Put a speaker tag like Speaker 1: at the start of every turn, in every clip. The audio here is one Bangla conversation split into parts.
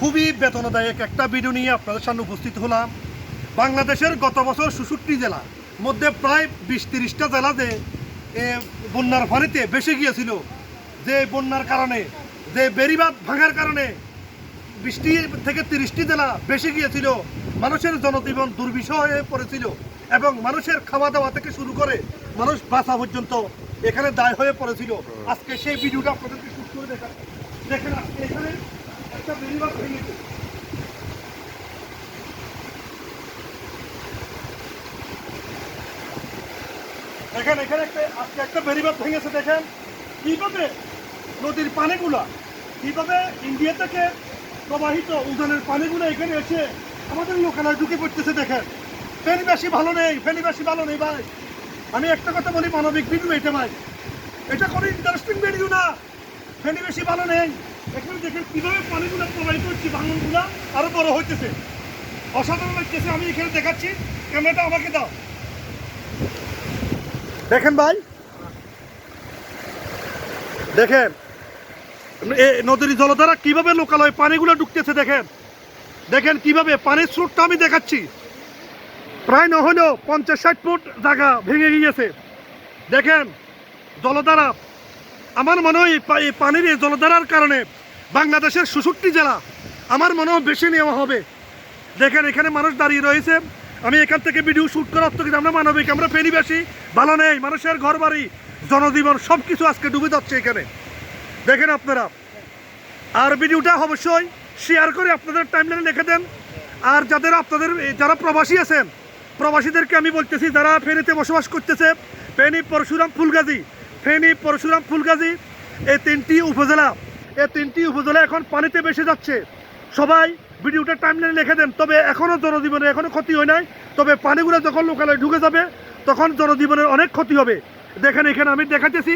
Speaker 1: খুবই বেদনাদায়ক একটা ভিডিও নিয়ে আপনাদের সামনে উপস্থিত হলাম। বাংলাদেশের গত বছর ষষট্টি জেলা, মধ্যে প্রায় বিশ তিরিশটা জেলা যে বন্যার পানিতে বেসে গিয়েছিল। যে বন্যার কারণে, যে বেরিবাদ ভাঙার কারণে বৃষ্টি থেকে তিরিশটি জেলা বেসে গিয়েছিল। মানুষের জনজীবন দুর্বিষহ হয়ে পড়েছিল এবং মানুষের খাওয়া দাওয়া থেকে শুরু করে মানুষ বাঁচা পর্যন্ত এখানে দায় হয়ে পড়েছিল। আজকে সেই ভিডিওটা আপনাদেরকে শুট করে দেখা দেখেন এখানে একটা দেখেন, এখানে আজকে একটা ভেঙেছে দেখেন। কীভাবে নদীর পানিগুলা কীভাবে ইন্ডিয়া থেকে প্রবাহিত উজানের পানিগুলো এখানে এসে আমাদের লোকালয় ঢুকে পড়তেছে, দেখেন। ফেনি বেশি ভালো নেই, ফেনি বেশি ভালো নেই, ভাই। আমি একটা কথা বলি, মানবিক ভিডিও এটা, ভাই। এটা কোনো ইন্টারেস্টিং ভিডিও না। ফেনি বেশি ভালো নেই। এখানে দেখেন কীভাবে পানিগুলো প্রবাহিত হচ্ছে ভাঙনগুলো আরও বড় হইতেছে। অসাধারণ লাগতেছে, আমি এখানে দেখাচ্ছি। ক্যামেরাটা আমাকে দাও। দেখেন ভাই। দেখেন। নদীর জলধারা কীভাবে লোকালয় পানিগুলো ঢুকতেছে দেখেন। দেখেন কীভাবে, পানির স্রোতটা আমি দেখাচ্ছি। প্রায় না হলেও পঞ্চাশ ষাট ফুট জায়গা ভেঙে গিয়েছে। দেখেন, জলধারা আমার মনে হয় এই পানির এই জলধারার কারণে বাংলাদেশের ষষট্টি জেলা আমার মনে হয় বেশি নেওয়া হবে। দেখেন, এখানে মানুষ দাঁড়িয়ে রয়েছে। আমি এখান থেকে ভিডিও শ্যুট করার কিন্তু আমরা মানবিক, আমরা ফেনিবাসী। ভালো নেই, মানুষের ঘর বাড়ি জনজীবন সব কিছু আজকে ডুবে যাচ্ছে এখানে। দেখেন আপনারা। আর ভিডিওটা অবশ্যই শেয়ার করে আপনাদের টাইমলাইনে লিখে দেন। আর যাদের আপনাদের, যারা প্রবাসী আছেন, প্রবাসীদেরকে আমি বলতেছি, যারা ফেনীতে বসবাস করতেছে, ফেনী পরশুরাম ফুলগাজী ফেনী, পরশুরাম, ফুলগাজী, এই তিনটি উপজেলা, এই তিনটি উপজেলা এখন পানিতে বেসে যাচ্ছে। সবাই ভিডিওটা টাইমলাইনে লিখে দেন, তবে এখনও জনজীবনের এখনও ক্ষতি হয় নাই। তবে পানিগুলো যখন লোকালয়ে ঢুকে যাবে, তখন জনজীবনের অনেক ক্ষতি হবে। দেখেন এখানে আমি দেখাতেছি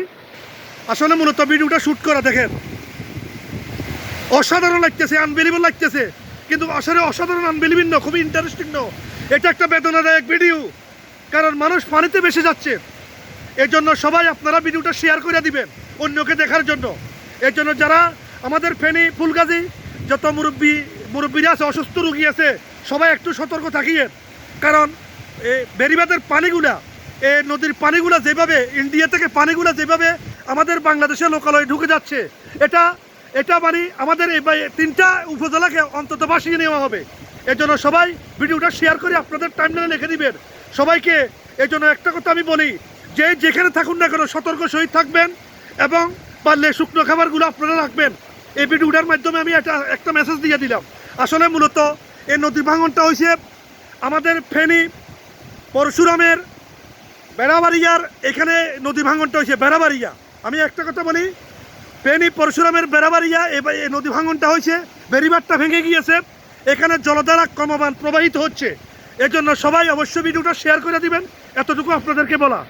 Speaker 1: আসলে মূলত ভিডিওটা শ্যুট করা, দেখেন। অসাধারণ লাগতেছে আনবিলিবল লাগতেছে। কিন্তু আসলে অসাধারণ আনবিলিবিন না, খুবই ইন্টারেস্টিং না। এটা একটা বেদনাদায়ক ভিডিও কারণ মানুষ পানিতে বেসে যাচ্ছে। এর জন্য সবাই আপনারা ভিডিওটা শেয়ার করে দিবেন অন্যকে দেখার জন্য। এর জন্য যারা আমাদের ফেনী ফুলগাজী যত মুরব্বী, মুরব্বীরা আছে, অসুস্থ রুগী আছে, সবাই একটু সতর্ক থাকিয়ে। কারণ বেরিবাদের পানিগুলা, এ নদীর পানিগুলা যেভাবে, ইন্ডিয়া থেকে পানিগুলা যেভাবে আমাদের বাংলাদেশের লোকালয়ে ঢুকে যাচ্ছে, এটা এটা মানে আমাদের এই তিনটা উপজেলাকে অন্তত বাসিয়ে নেওয়া হবে। এর জন্য সবাই ভিডিওটা শেয়ার করে আপনাদের টাইমলাইনে লিখে দিবেন। সবাইকে এর জন্য একটা কথা আমি বলি যে যেখানে থাকুন না কেন সতর্ক সহিত থাকবেন এবং পারলে শুকনো খাবারগুলো আপনারা রাখবেন। এই ভিডিওটার মাধ্যমে আমি একটা একটা মেসেজ দিয়ে দিলাম। আসলে মূলত এই নদী ভাঙনটা হয়েছে আমাদের ফেনী, পরশুরামের বেড়াবাড়িয়ার এখানে নদী ভাঙনটা হয়েছে বেড়াবাড়িয়া। আমি একটা কথা বলি, ফেনী, পরশুরামের বেড়াবাড়িয়া এবার এই নদী ভাঙনটা হয়েছে বেরিবারটা ভেঙে গিয়েছে। এখানে জলধারা ক্রমবান প্রবাহিত হচ্ছে। এজন্য সবাই অবশ্যই ভিডিওটা শেয়ার করে দিবেন। এতটুকু আপনাদেরকে বলা।